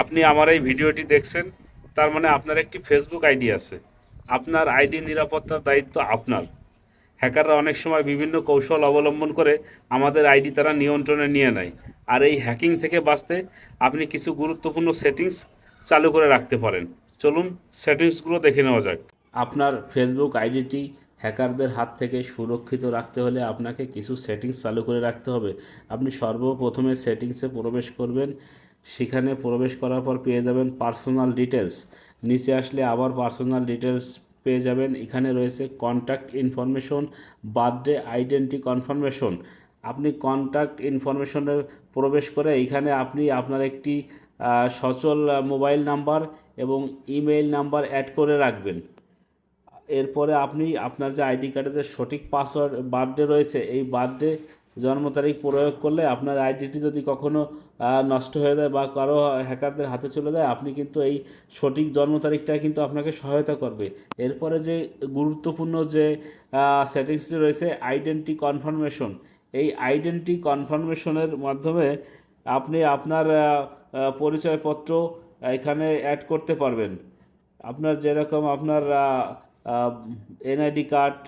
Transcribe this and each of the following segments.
আপনি আমার এই ভিডিওটি দেখছেন, তার মানে আপনার একটি ফেসবুক আইডি আছে। আপনার আইডি নিরাপত্তার দায়িত্ব আপনার। হ্যাকাররা অনেক সময় বিভিন্ন কৌশল অবলম্বন করে আমাদের আইডি তারা নিয়ন্ত্রণে নিয়ে নেয়। আর এই হ্যাকিং থেকে বাঁচতে আপনি কিছু গুরুত্বপূর্ণ সেটিংস চালু করে রাখতে পারেন। চলুন সেটিংসগুলো দেখে নেওয়া যাক। আপনার ফেসবুক আইডিটি হ্যাকারদের হাত থেকে সুরক্ষিত রাখতে হলে আপনাকে কিছু সেটিংস চালু করে রাখতে হবে। আপনি সর্বপ্রথমে সেটিংসে প্রবেশ করবেন। সেখানে প্রবেশ করার পর পেয়ে যাবেন পার্সোনাল ডিটেলস নিচে আসলে আবার পার্সোনাল ডিটেলস পেয়ে যাবেন। এখানে রয়েছে contact information birthday identity confirmation আপনি কন্ট্যাক্ট ইনফরমেশনে প্রবেশ করে এখানে আপনি আপনার একটি সচল মোবাইল নাম্বার এবং ইমেইল নাম্বার অ্যাড করে রাখবেন। এরপরে আপনি আপনার যে আইডি কার্ডে যে সঠিক পাসওয়ার্ড বার্থডে রয়েছে, এই বার্থডে জন্ম তারিখ প্রয়োগ করলে আপনার আইডিটি যদি কখনো নষ্ট হয়ে যায় বা কারও হ্যাকারদের হাতে চলে যায়, আপনি কিন্তু এই সঠিক জন্ম তারিখটা কিন্তু আপনাকে সহায়তা করবে। এরপরে যে গুরুত্বপূর্ণ যে সেটিংসটি রয়েছে, আইডেন্টি কনফার্মেশন। এই আইডেন্টি কনফার্মেশনের মাধ্যমে আপনি আপনার পরিচয়পত্র এখানে অ্যাড করতে পারবেন। আপনার যেরকম আপনার এনআইডি কার্ড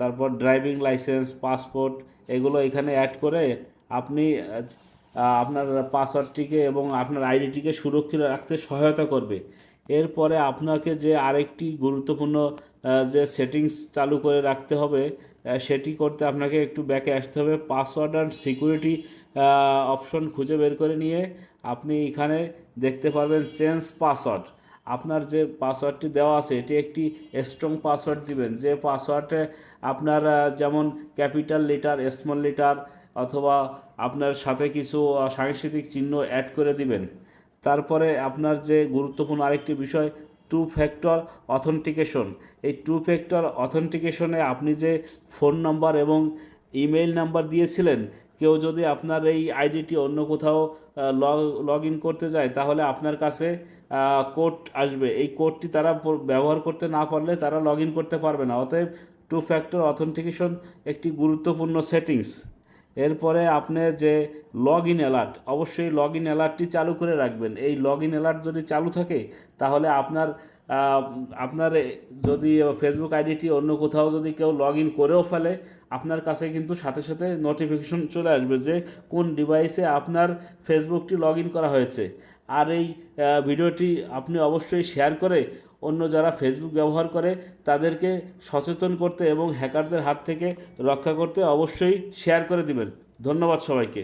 তারপর ড্রাইভিং লাইসেন্স পাসপোর্ট এগুলো এখানে অ্যাড করে আপনি আপনার পাসওয়ার্ডটিকে এবং আপনার আইডিটিকে সুরক্ষিত রাখতে সহায়তা করবে। এরপরে আপনাকে যে আরেকটি গুরুত্বপূর্ণ যে সেটিংস চালু করে রাখতে হবে সেটি করতে আপনাকে একটু ব্যাকে আসতে হবে। পাসওয়ার্ড অ্যান্ড সিকিউরিটি অপশন খুঁজে বের করে নিয়ে আপনি এখানে দেখতে পারবেন চেঞ্জ পাসওয়ার্ড আপনার যে পাসওয়ার্ডটি দেওয়া আছে, এটি একটি স্ট্রং পাসওয়ার্ড দিবেন। যে পাসওয়ার্ডে আপনার যেমন ক্যাপিটাল লিটার স্মল লিটার অথবা আপনার সাথে কিছু সাংস্কৃতিক চিহ্ন অ্যাড করে দিবেন। তারপরে আপনার যে গুরুত্বপূর্ণ আরেকটি বিষয় টু ফ্যাক্টর অথেন্টিকেশন এই টু ফ্যাক্টর অথেন্টিকেশনে আপনি যে ফোন নাম্বার এবং ইমেইল নাম্বার দিয়েছিলেন কেউ যদি আপনার এই আইডিটি অন্য কোথাও লগ ইন করতে যায়, তাহলে আপনার কাছে কোড আসবে। এই কোডটি তারা ব্যবহার করতে না পারলে তারা লগ ইন করতে পারবে না। অতএব টু ফ্যাক্টর অথেন্টিকেশন একটি গুরুত্বপূর্ণ সেটিংস এরপরে আপনি যে লগ ইন অ্যালার্ট অবশ্যই লগ ইন অ্যালার্টটি চালু করে রাখবেন। এই লগ ইন অ্যালার্ট যদি চালু থাকে, তাহলে আপনার আপনার যদি ফেসবুক আইডিটি অন্য কোথাও যদি কেউ লগ ইন করেও ফেলে, আপনার কাছে কিন্তু সাথে সাথে নোটিফিকেশন চলে আসবে যে কোন ডিভাইসে আপনার ফেসবুকটি লগ ইন করা হয়েছে। আর এই ভিডিওটি আপনি অবশ্যই শেয়ার করে অন্য যারা ফেসবুক ব্যবহার করে, তাদেরকে সচেতন করতে এবং হ্যাকারদের হাত থেকে রক্ষা করতে অবশ্যই শেয়ার করে দিবেন। ধন্যবাদ সবাইকে।